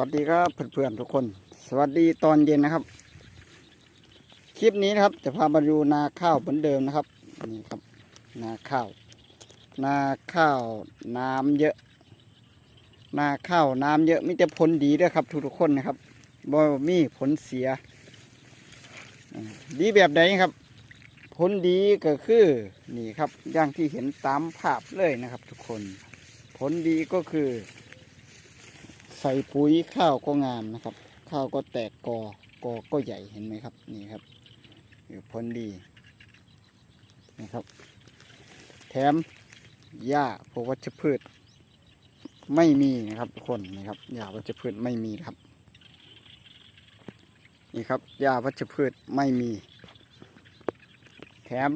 วัสดีครับเพื่อนๆทุกคน สวัสดีตอนเย็นนะครับ คลิปนี้นะครับ จะพามาดูนาข้าวเหมือนเดิมนะครับนี่ครับ นาข้าว นาข้าวน้ำเยอะ นาข้าวน้ำเยอะไมแต่จะผลดีด้วยครับ ทุกๆคนนะครับบ่มีผลเสีย ดีแบบไหนครับ ผลดีก็คือนี่ครับอย่างที่เห็นตามภาพเลยนะครับ ทุกคน ผลดีก็คือ ใส่ปุ๋ยข้าวก็งามนะครับ ข้าวก็แตกกอกอก็ใหญ่เห็นไหมครับ นี่ครับคือผลดีนะครับ แถมหญ้าพวกวัชพืช ไม่มีนะครับทุกคนนี่ครับหญ้าวัชพืชไม่มีครับ นี่ครับหญ้าวัชพืชไม่มี แถม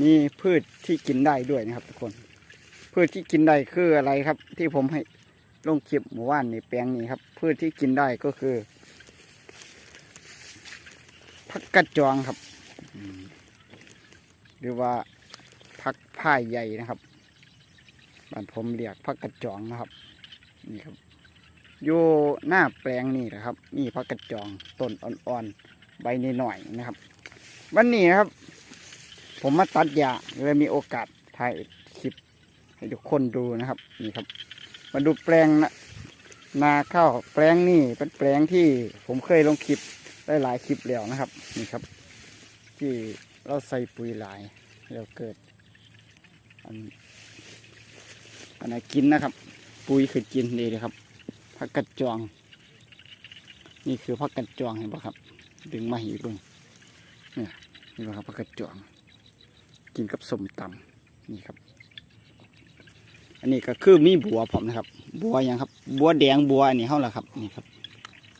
มีพืชที่กินได้ด้วยนะครับทุกคน พืชที่กินได้คืออะไรครับ ที่ผมให้ลงคลิปหมู่บ้านในแปลงนี้ครับ พืชที่กินได้ก็คือผักกระจองครับ หรือว่าผักผ้ายใหญ่นะครับบ้านผมเรียกผักกระจองนะครับ นี่ครับอยู่หน้าแปลงนี่นะครับนี่ผักกระจองต้นอ่อนๆใบนิดหน่อยๆนะครับ วันนี้นครับ ผมมาตัดหญ้าเลยมีโอกาสถ่าย ให้ทุกคนดูนะครับนี่ครับ มาดูแปลงนะนาข้าวแปลงนี่เป็นแปลงที่ผมเคยลงคลิปได้หลายคลิปแล้วนะครับนี่ครับ ที่เราใส่ปุ๋ยหลายแล้วเกิดอันอันไหนกินนะครับ ปุ๋ยคือกินดีเลยครับผักกระจองนี่คือผักกระจองเห็นปะครับ ดึงมาหีเบึงเนี่ยนี่ปะครับผักกระจองกินกับสมตำนี่ครับ อันนี้ก็คือมีบัวผมนะครับ บัวหยังครับ บัวแดงบัวอันนี้เท่าไหร่ครับนี่ครับ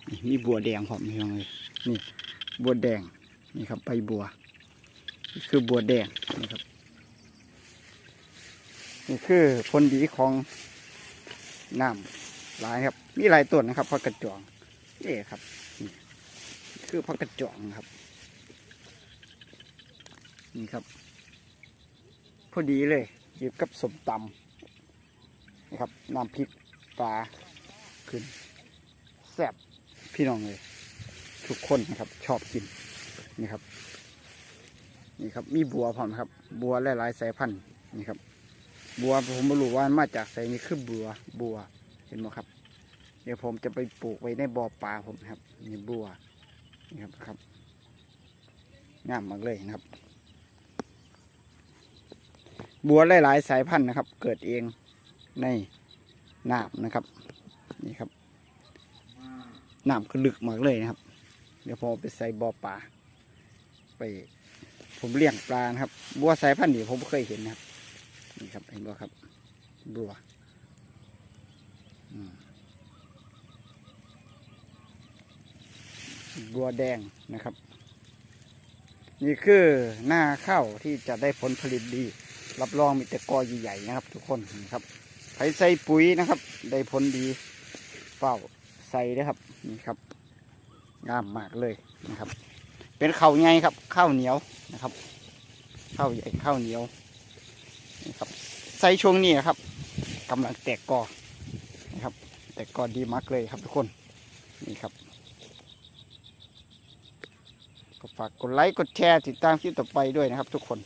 นี่มีบัวแดงผมพี่น้องเลยนี่บัวแดงนี่ครับใบบัว คือบัวแดงนี่ครับ นี่คือผลดีของน้ำหลายครับ มีหลายต้นนะครับพักกระจองนี่ครับนี่คือพักกระจองครับ นี่ครับ พอดีเลยหยิบกับสมตำ นะครับน้ำพริกปลาขึ้นแซ่บพี่น้องเลยทุกคนนะครับ ชอบกินนี่ครับ นี่ครับ มีบัวพร้อมครับ บัวหลายๆสายพันธุ์นี่ครับ บัวผมไม่รู้ว่ามาจากไสนี่คือบัวบัวเห็นไหมครับ เดี๋ยวผมจะไปปลูกไว้ในบ่อปลาผมครับนี่บัวนี่ครับครับงามมากเลยนะครับ บัวหลายๆสายพันธุ์นะครับ เกิดเอง ในน้ำนะครับ นี่ครับน้ำก็ลึกมากเลยนะครับ เดี๋ยวผมเอไปใส่บ่อปลาไป ผมเลี้ยงปลานะครับ บัวสายพันธุ์นี้ผมเคยเห็นนะครับ นี่ครับเห็นบ่ครับบัวบัวแดงนะครับ นี่คือหน้าข้าวที่จะได้ผลผลิตดี รับรองมีแต่กอใหญ่ๆนะครับ ทุกคนนี่ครับ ใส่ใส่ปุ๋ยนะครับ ได้ผลดีเฝ้าใส่นะครับ นี่ครับงามมากเลยนะครับ เป็นข้าวใหญ่ครับ ข้าวเหนียวนะครับ ข้าวใหญ่ข้าวเหนียวนี่ครับใส่ช่วงนี้นะครับกำลังแตกกอนะครับ แตกกอดีมากเลยครับทุกคนนี่ครับก็ฝากกดไลค์กดแชร์ติดตามคลิปต่อไปด้วยนะครับ ทุกคน